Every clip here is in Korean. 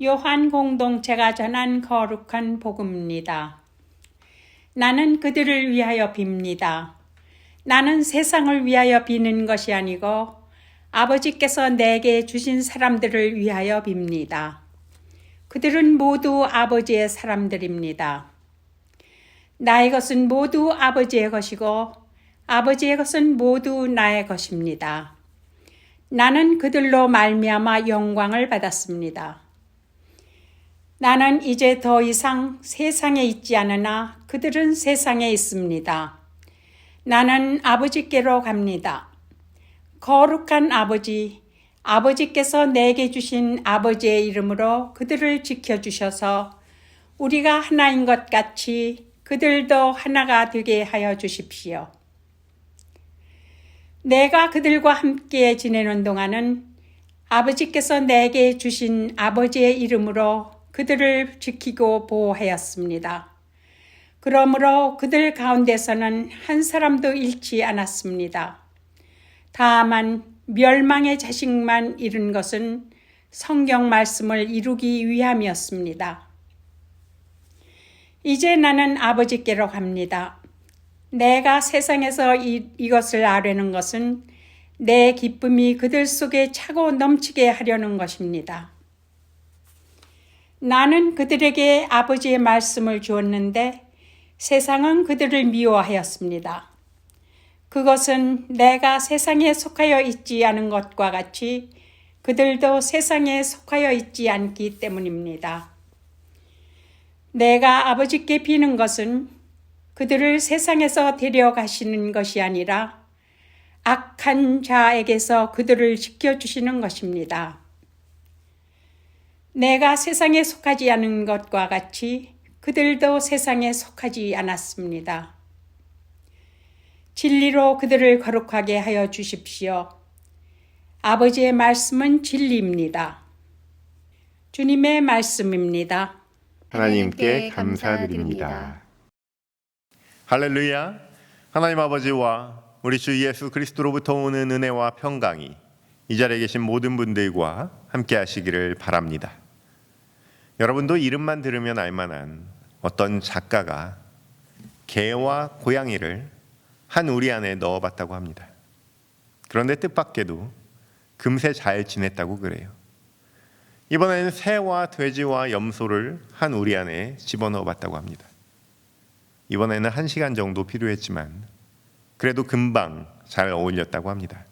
요한 공동체가 전한 거룩한 복음입니다. 나는 그들을 위하여 빕니다. 나는 세상을 위하여 비는 것이 아니고 아버지께서 내게 주신 사람들을 위하여 빕니다. 그들은 모두 아버지의 사람들입니다. 나의 것은 모두 아버지의 것이고 아버지의 것은 모두 나의 것입니다. 나는 그들로 말미암아 영광을 받았습니다. 나는 이제 더 이상 세상에 있지 않으나 그들은 세상에 있습니다. 나는 아버지께로 갑니다. 거룩한 아버지, 아버지께서 내게 주신 아버지의 이름으로 그들을 지켜주셔서 우리가 하나인 것 같이 그들도 하나가 되게 하여 주십시오. 내가 그들과 함께 지내는 동안은 아버지께서 내게 주신 아버지의 이름으로 그들을 지키고 보호하였습니다. 그러므로 그들 가운데서는 한 사람도 잃지 않았습니다. 다만 멸망의 자식만 잃은 것은 성경 말씀을 이루기 위함이었습니다. 이제 나는 아버지께로 갑니다. 내가 세상에서 이, 이것을 아뢰는 것은 내 기쁨이 그들 속에 차고 넘치게 하려는 것입니다. 나는 그들에게 아버지의 말씀을 주었는데 세상은 그들을 미워하였습니다. 그것은 내가 세상에 속하여 있지 않은 것과 같이 그들도 세상에 속하여 있지 않기 때문입니다. 내가 아버지께 비는 것은 그들을 세상에서 데려가시는 것이 아니라 악한 자에게서 그들을 지켜주시는 것입니다. 내가 세상에 속하지 않은 것과 같이 그들도 세상에 속하지 않았습니다. 진리로 그들을 거룩하게 하여 주십시오. 아버지의 말씀은 진리입니다. 주님의 말씀입니다. 하나님께 감사드립니다. 할렐루야. 하나님 아버지와 우리 주 예수 그리스도로부터 오는 은혜와 평강이 이 자리에 계신 모든 분들과 함께 하시기를 바랍니다. 여러분도 이름만 들으면 알만한 어떤 작가가 개와 고양이를 한 우리 안에 넣어봤다고 합니다. 그런데 뜻밖에도 금세 잘 지냈다고 그래요. 이번에는 새와 돼지와 염소를 한 우리 안에 집어넣어봤다고 합니다. 이번에는 한 시간 정도 필요했지만 그래도 금방 잘 어울렸다고 합니다.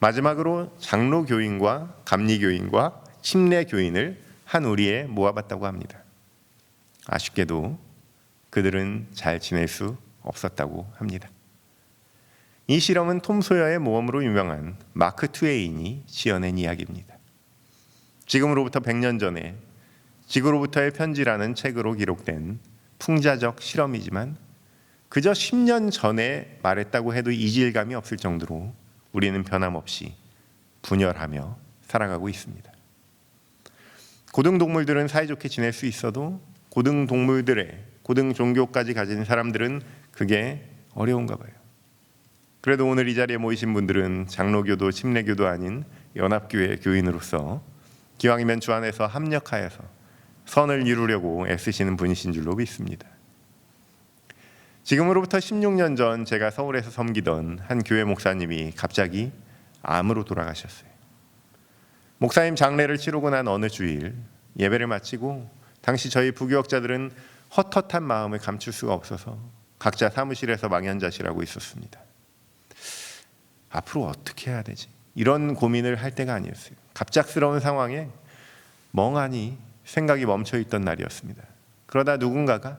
마지막으로 장로 교인과 감리 교인과 침례 교인을 한 우리에 모아봤다고 합니다. 아쉽게도 그들은 잘 지낼 수 없었다고 합니다. 이 실험은 톰 소여의 모험으로 유명한 마크 트웨인이 지어낸 이야기입니다. 지금으로부터 100년 전에 지구로부터의 편지라는 책으로 기록된 풍자적 실험이지만 그저 10년 전에 말했다고 해도 이질감이 없을 정도로 우리는 변함없이 분열하며 살아가고 있습니다. 고등 동물들은 사이좋게 지낼 수 있어도 고등 동물들의 고등 종교까지 가진 사람들은 그게 어려운가 봐요. 그래도 오늘 이 자리에 모이신 분들은 장로교도 침례교도 아닌 연합교회 교인으로서 기왕이면 주 안에서 합력하여서 선을 이루려고 애쓰시는 분이신 줄로 믿습니다. 지금으로부터 16년 전 제가 서울에서 섬기던 한 교회 목사님이 갑자기 암으로 돌아가셨어요. 목사님 장례를 치르고 난 어느 주일 예배를 마치고 당시 저희 부교역자들은 헛헛한 마음을 감출 수가 없어서 각자 사무실에서 망연자실하고 있었습니다. 앞으로 어떻게 해야 되지? 이런 고민을 할 때가 아니었어요. 갑작스러운 상황에 멍하니 생각이 멈춰 있던 날이었습니다. 그러다 누군가가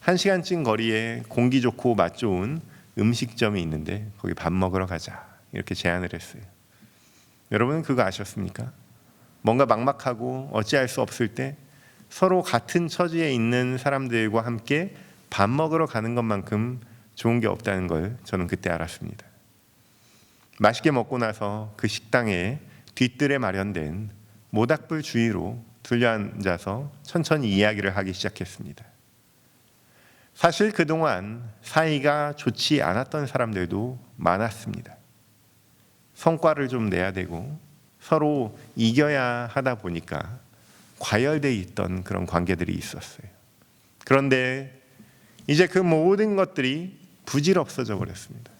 한 시간쯤 거리에 공기 좋고 맛 좋은 음식점이 있는데 거기 밥 먹으러 가자 이렇게 제안을 했어요. 여러분은 그거 아셨습니까? 뭔가 막막하고 어찌할 수 없을 때 서로 같은 처지에 있는 사람들과 함께 밥 먹으러 가는 것만큼 좋은 게 없다는 걸 저는 그때 알았습니다. 맛있게 먹고 나서 그 식당에 뒤뜰에 마련된 모닥불 주위로 둘러앉아서 천천히 이야기를 하기 시작했습니다. 사실 그동안 사이가 좋지 않았던 사람들도 많았습니다. 성과를 좀 내야 되고 서로 이겨야 하다 보니까 과열돼 있던 그런 관계들이 있었어요. 그런데 이제 그 모든 것들이 부질없어져 버렸습니다.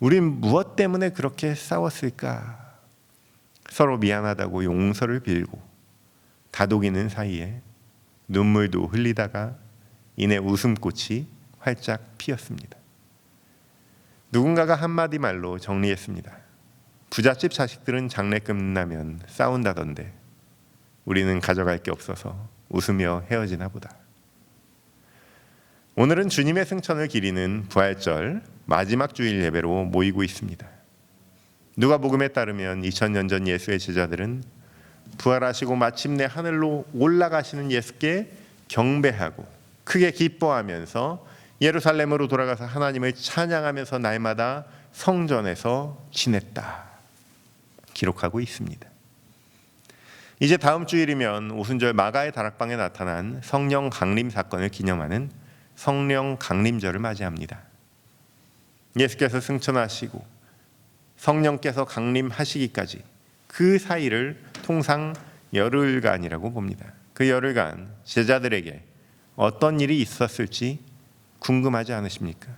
우린 무엇 때문에 그렇게 싸웠을까? 서로 미안하다고 용서를 빌고 다독이는 사이에 눈물도 흘리다가 이내 웃음꽃이 활짝 피었습니다. 누군가가 한마디 말로 정리했습니다. 부잣집 자식들은 장례 끝나면 싸운다던데 우리는 가져갈 게 없어서 웃으며 헤어지나 보다. 오늘은 주님의 승천을 기리는 부활절 마지막 주일 예배로 모이고 있습니다. 누가복음에 따르면 2000년 전 예수의 제자들은 부활하시고 마침내 하늘로 올라가시는 예수께 경배하고 크게 기뻐하면서 예루살렘으로 돌아가서 하나님을 찬양하면서 날마다 성전에서 지냈다. 기록하고 있습니다. 이제 다음 주일이면 오순절 마가의 다락방에 나타난 성령 강림 사건을 기념하는 성령 강림절을 맞이합니다. 예수께서 승천하시고 성령께서 강림하시기까지 그 사이를 통상 열흘간이라고 봅니다. 그 열흘간 제자들에게 어떤 일이 있었을지 궁금하지 않으십니까?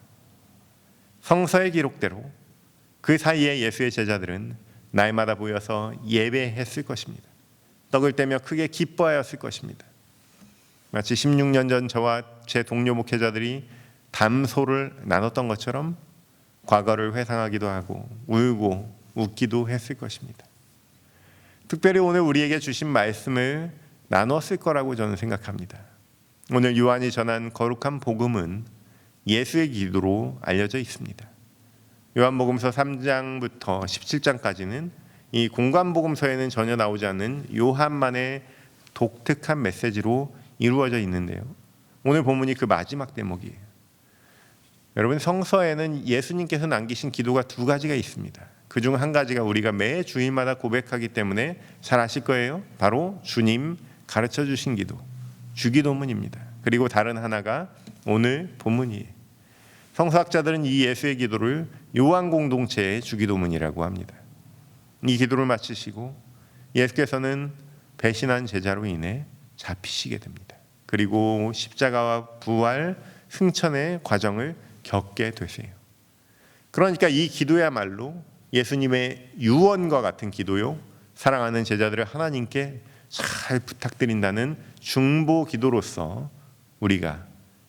성서의 기록대로 그 사이에 예수의 제자들은 날마다 모여서 예배했을 것입니다. 떡을 떼며 크게 기뻐하였을 것입니다. 마치 16년 전 저와 제 동료 목회자들이 담소를 나눴던 것처럼 과거를 회상하기도 하고 울고 웃기도 했을 것입니다. 특별히 오늘 우리에게 주신 말씀을 나눴을 거라고 저는 생각합니다. 오늘 요한이 전한 거룩한 복음은 예수의 기도로 알려져 있습니다. 요한복음서 3장부터 17장까지는 이 공관복음서에는 전혀 나오지 않는 요한만의 독특한 메시지로 이루어져 있는데요. 오늘 본문이 그 마지막 대목이에요. 여러분 성서에는 예수님께서 남기신 기도가 두 가지가 있습니다. 그 중 한 가지가 우리가 매 주일마다 고백하기 때문에 잘 아실 거예요. 바로 주님 가르쳐 주신 기도, 주기도문입니다. 그리고 다른 하나가 오늘 본문이에요. 성서학자들은 이 예수의 기도를 요한 공동체의 주기도문이라고 합니다. 이 기도를 마치시고 예수께서는 배신한 제자로 인해 잡히시게 됩니다. 그리고 십자가와 부활, 승천의 과정을 겪게 되세요. 그러니까 이 기도야말로 예수님의 유언과 같은 기도요. 사랑하는 제자들을 하나님께 잘 부탁드린다는 중보 기도로서 우리가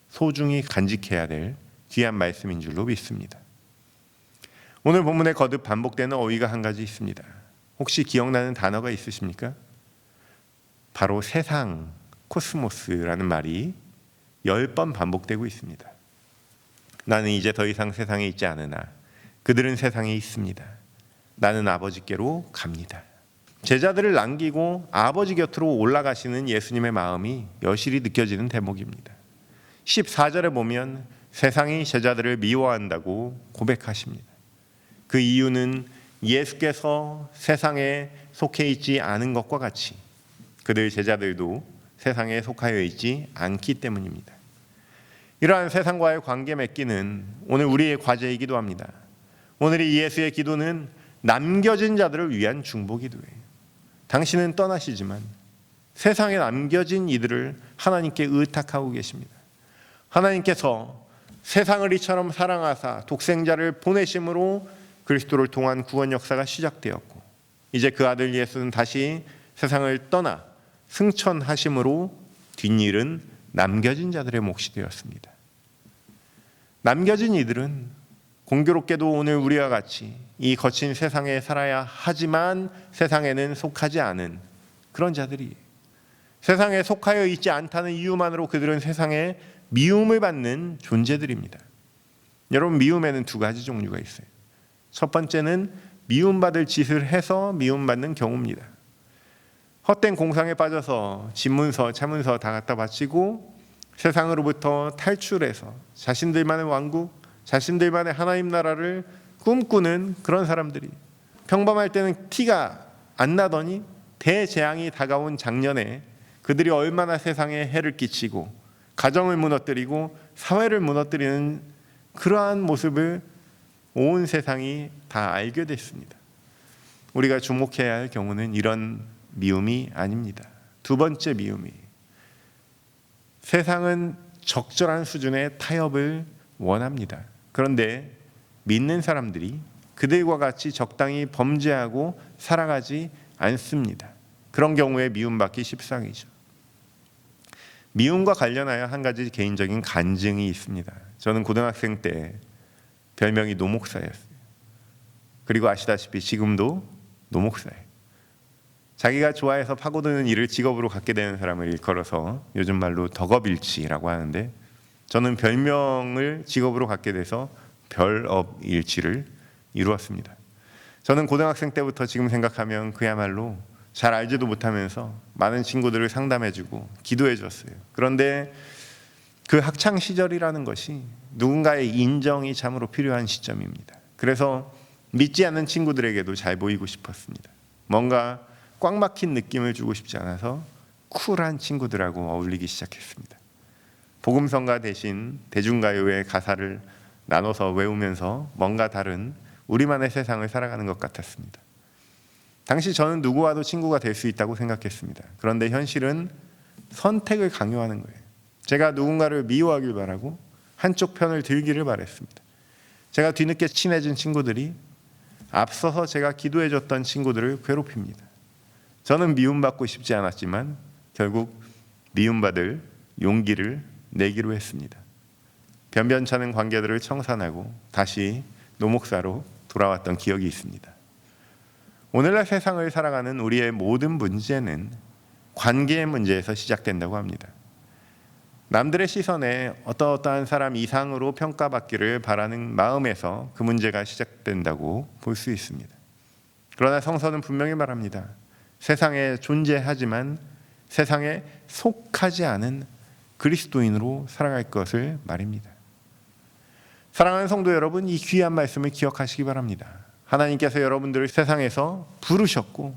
소중히 간직해야 될 귀한 말씀인 줄로 믿습니다. 오늘 본문에 거듭 반복되는 어휘가 한 가지 있습니다. 혹시 기억나는 단어가 있으십니까? 바로 세상, 코스모스라는 말이 열 번 반복되고 있습니다. 나는 이제 더 이상 세상에 있지 않으나 그들은 세상에 있습니다. 나는 아버지께로 갑니다. 제자들을 남기고 아버지 곁으로 올라가시는 예수님의 마음이 여실히 느껴지는 대목입니다. 14절에 보면 세상이 제자들을 미워한다고 고백하십니다. 그 이유는 예수께서 세상에 속해 있지 않은 것과 같이 그들 제자들도 세상에 속하여 있지 않기 때문입니다. 이러한 세상과의 관계 맺기는 오늘 우리의 과제이기도 합니다. 오늘 이 예수의 기도는 남겨진 자들을 위한 중보 기도예요. 당신은 떠나시지만 세상에 남겨진 이들을 하나님께 의탁하고 계십니다. 하나님께서 세상을 이처럼 사랑하사 독생자를 보내심으로 그리스도를 통한 구원 역사가 시작되었고 이제 그 아들 예수는 다시 세상을 떠나 승천하심으로 뒷일은 남겨진 자들의 몫이 되었습니다. 남겨진 이들은 공교롭게도 오늘 우리와 같이 이 거친 세상에 살아야 하지만 세상에는 속하지 않은 그런 자들이 세상에 속하여 있지 않다는 이유만으로 그들은 세상에 미움을 받는 존재들입니다. 여러분 미움에는 두 가지 종류가 있어요. 첫 번째는 미움받을 짓을 해서 미움받는 경우입니다. 헛된 공상에 빠져서 집문서, 차문서 다 갖다 바치고 세상으로부터 탈출해서 자신들만의 왕국, 자신들만의 하나님 나라를 꿈꾸는 그런 사람들이 평범할 때는 티가 안 나더니 대재앙이 다가온 작년에 그들이 얼마나 세상에 해를 끼치고 가정을 무너뜨리고 사회를 무너뜨리는 그러한 모습을 온 세상이 다 알게 됐습니다. 우리가 주목해야 할 경우는 이런 미움이 아닙니다. 두 번째 미움이 세상은 적절한 수준의 타협을 원합니다. 그런데 믿는 사람들이 그들과 같이 적당히 범죄하고 살아가지 않습니다. 그런 경우에 미움받기 십상이죠. 미움과 관련하여 한 가지 개인적인 간증이 있습니다. 저는 고등학생 때 별명이 노목사였어요. 그리고 아시다시피 지금도 노목사예요. 자기가 좋아해서 파고드는 일을 직업으로 갖게 되는 사람을 일컬어서 요즘 말로 덕업일치라고 하는데 저는 별명을 직업으로 갖게 돼서 별업일치를 이루었습니다. 저는 고등학생 때부터 지금 생각하면 그야말로 잘 알지도 못하면서 많은 친구들을 상담해주고 기도해 줬어요. 그런데 그 학창 시절이라는 것이 누군가의 인정이 참으로 필요한 시점입니다. 그래서 믿지 않는 친구들에게도 잘 보이고 싶었습니다. 뭔가 꽉 막힌 느낌을 주고 싶지 않아서 쿨한 친구들하고 어울리기 시작했습니다. 복음성가 대신 대중가요의 가사를 나눠서 외우면서 뭔가 다른 우리만의 세상을 살아가는 것 같았습니다. 당시 저는 누구와도 친구가 될 수 있다고 생각했습니다. 그런데 현실은 선택을 강요하는 거예요. 제가 누군가를 미워하길 바라고 한쪽 편을 들기를 바랬습니다. 제가 뒤늦게 친해진 친구들이 앞서서 제가 기도해줬던 친구들을 괴롭힙니다. 저는 미움받고 싶지 않았지만 결국 미움받을 용기를 내기로 했습니다. 변변찮은 관계들을 청산하고 다시 노목사로 돌아왔던 기억이 있습니다. 오늘날 세상을 살아가는 우리의 모든 문제는 관계의 문제에서 시작된다고 합니다. 남들의 시선에 어떠어떠한 사람 이상으로 평가받기를 바라는 마음에서 그 문제가 시작된다고 볼 수 있습니다. 그러나 성서는 분명히 말합니다. 세상에 존재하지만 세상에 속하지 않은 그리스도인으로 살아갈 것을 말입니다. 사랑하는 성도 여러분, 이 귀한 말씀을 기억하시기 바랍니다. 하나님께서 여러분들을 세상에서 부르셨고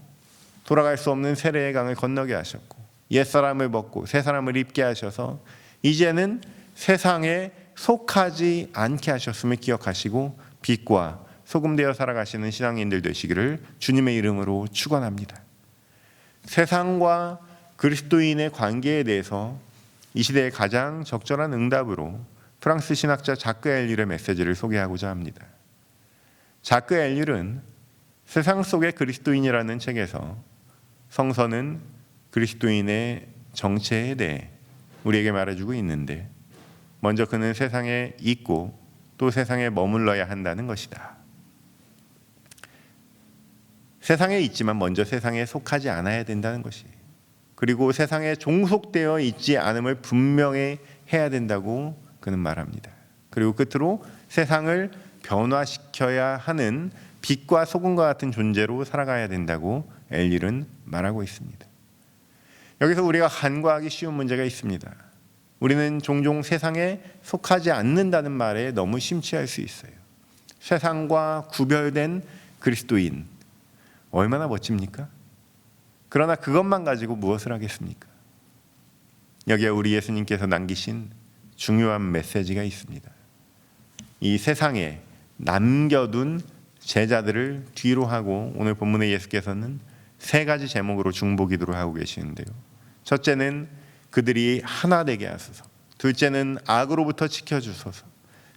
돌아갈 수 없는 세례의 강을 건너게 하셨고 옛 사람을 벗고 새 사람을 입게 하셔서 이제는 세상에 속하지 않게 하셨음을 기억하시고 빛과 소금 되어 살아가시는 신앙인들 되시기를 주님의 이름으로 축원합니다. 세상과 그리스도인의 관계에 대해서 이 시대의 가장 적절한 응답으로 프랑스 신학자 자크 엘릴의 메시지를 소개하고자 합니다. 자크 엘릴은 세상 속의 그리스도인이라는 책에서 성서는 그리스도인의 정체에 대해 우리에게 말해주고 있는데 먼저 그는 세상에 있고 또 세상에 머물러야 한다는 것이다. 세상에 있지만 먼저 세상에 속하지 않아야 된다는 것이. 그리고 세상에 종속되어 있지 않음을 분명히 해야 된다고 그는 말합니다. 그리고 끝으로 세상을 변화시켜야 하는 빛과 소금과 같은 존재로 살아가야 된다고 엘릴은 말하고 있습니다. 여기서 우리가 간과하기 쉬운 문제가 있습니다. 우리는 종종 세상에 속하지 않는다는 말에 너무 심취할 수 있어요. 세상과 구별된 그리스도인 얼마나 멋집니까? 그러나 그것만 가지고 무엇을 하겠습니까? 여기에 우리 예수님께서 남기신 중요한 메시지가 있습니다. 이 세상에 남겨둔 제자들을 뒤로 하고 오늘 본문의 예수께서는 세 가지 제목으로 중보기도를 하고 계시는데요. 첫째는 그들이 하나 되게 하소서. 둘째는 악으로부터 지켜주소서.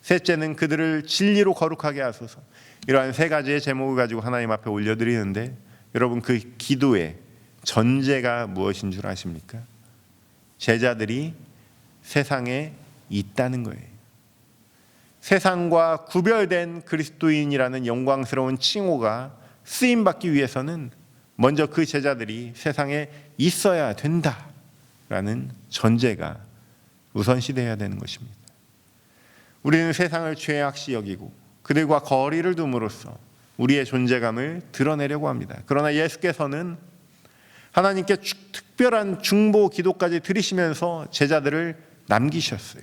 셋째는 그들을 진리로 거룩하게 하소서. 이러한 세 가지의 제목을 가지고 하나님 앞에 올려드리는데 여러분 그 기도의 전제가 무엇인 줄 아십니까? 제자들이 세상에 있다는 거예요. 세상과 구별된 그리스도인이라는 영광스러운 칭호가 쓰임 받기 위해서는 먼저 그 제자들이 세상에 있어야 된다라는 전제가 우선시돼야 되는 것입니다. 우리는 세상을 죄악시 여기고 그들과 거리를 둠으로써 우리의 존재감을 드러내려고 합니다. 그러나 예수께서는 하나님께 특별한 중보 기도까지 드리시면서 제자들을 남기셨어요.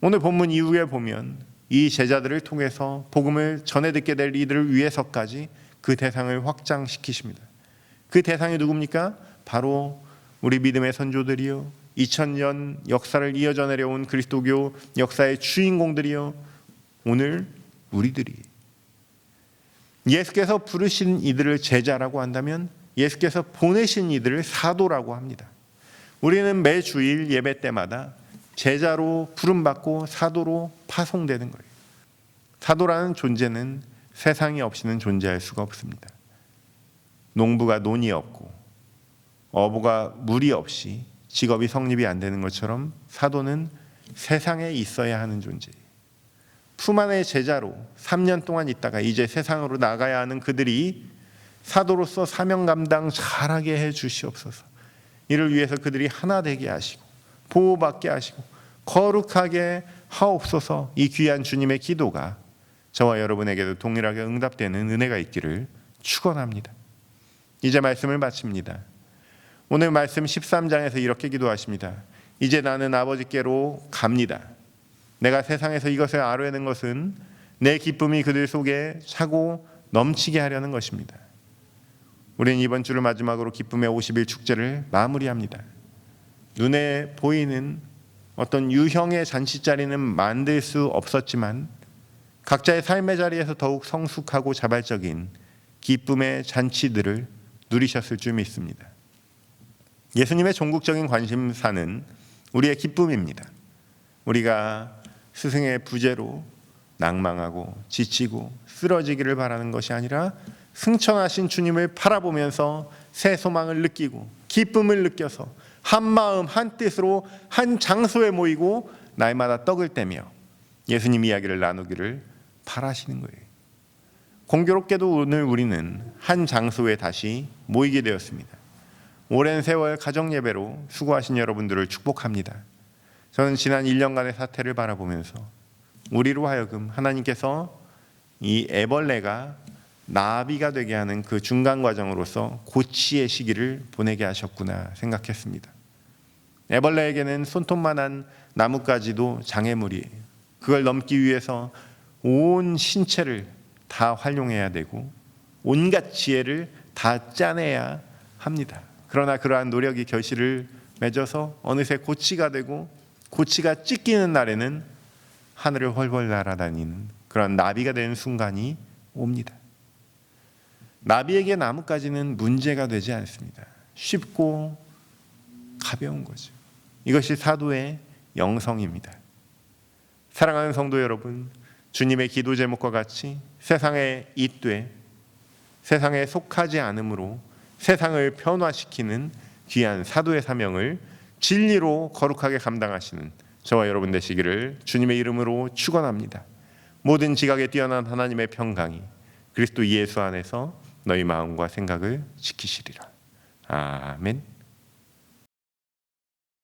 오늘 본문 이후에 보면 이 제자들을 통해서 복음을 전해 듣게 될 이들을 위해서까지 그 대상을 확장시키십니다. 그 대상이 누굽니까? 바로 우리 믿음의 선조들이요. 2000년 역사를 이어져 내려온 그리스도교 역사의 주인공들이요. 오늘 우리들이 예수께서 부르신 이들을 제자라고 한다면 예수께서 보내신 이들을 사도라고 합니다. 우리는 매 주일 예배 때마다 제자로 부름받고 사도로 파송되는 거예요. 사도라는 존재는 세상이 없이는 존재할 수가 없습니다. 농부가 논이 없고 어부가 물이 없이 직업이 성립이 안 되는 것처럼 사도는 세상에 있어야 하는 존재예요. 품 안의 제자로 3년 동안 있다가 이제 세상으로 나가야 하는 그들이 사도로서 사명 감당 잘하게 해 주시옵소서. 이를 위해서 그들이 하나 되게 하시고 보호받게 하시고 거룩하게 하옵소서. 이 귀한 주님의 기도가 저와 여러분에게도 동일하게 응답되는 은혜가 있기를 축원합니다. 이제 말씀을 마칩니다. 오늘 말씀 13장에서 이렇게 기도하십니다. 이제 나는 아버지께로 갑니다. 내가 세상에서 이것을 아뢰는 것은 내 기쁨이 그들 속에 차고 넘치게 하려는 것입니다. 우리는 이번 주를 마지막으로 기쁨의 50일 축제를 마무리합니다. 눈에 보이는 어떤 유형의 잔치 자리는 만들 수 없었지만 각자의 삶의 자리에서 더욱 성숙하고 자발적인 기쁨의 잔치들을 누리셨을 줄 믿습니다. 예수님의 종국적인 관심사는 우리의 기쁨입니다. 우리가 스승의 부재로 낭망하고 지치고 쓰러지기를 바라는 것이 아니라 승천하신 주님을 바라보면서 새 소망을 느끼고 기쁨을 느껴서 한 마음 한 뜻으로 한 장소에 모이고 날마다 떡을 떼며 예수님 이야기를 나누기를 바라시는 거예요. 공교롭게도 오늘 우리는 한 장소에 다시 모이게 되었습니다. 오랜 세월 가정 예배로 수고하신 여러분들을 축복합니다. 저는 지난 1년간의 사태를 바라보면서 우리로 하여금 하나님께서 이 애벌레가 나비가 되게 하는 그 중간 과정으로서 고치의 시기를 보내게 하셨구나 생각했습니다. 애벌레에게는 손톱만한 나뭇가지도 장애물이에요. 그걸 넘기 위해서 온 신체를 다 활용해야 되고 온갖 지혜를 다 짜내야 합니다. 그러나 그러한 노력이 결실을 맺어서 어느새 고치가 되고 고치가 찢기는 날에는 하늘을 훨훨 날아다니는 그런 나비가 되는 순간이 옵니다. 나비에게 나뭇가지는 문제가 되지 않습니다. 쉽고 가벼운 거죠. 이것이 사도의 영성입니다. 사랑하는 성도 여러분, 주님의 기도 제목과 같이 세상에 잇되 세상에 속하지 않으므로 세상을 변화시키는 귀한 사도의 사명을 진리로 거룩하게 감당하시는 저와 여러분 되시기를 주님의 이름으로 축원합니다. 모든 지각에 뛰어난 하나님의 평강이 그리스도 예수 안에서 너희 마음과 생각을 지키시리라. 아멘.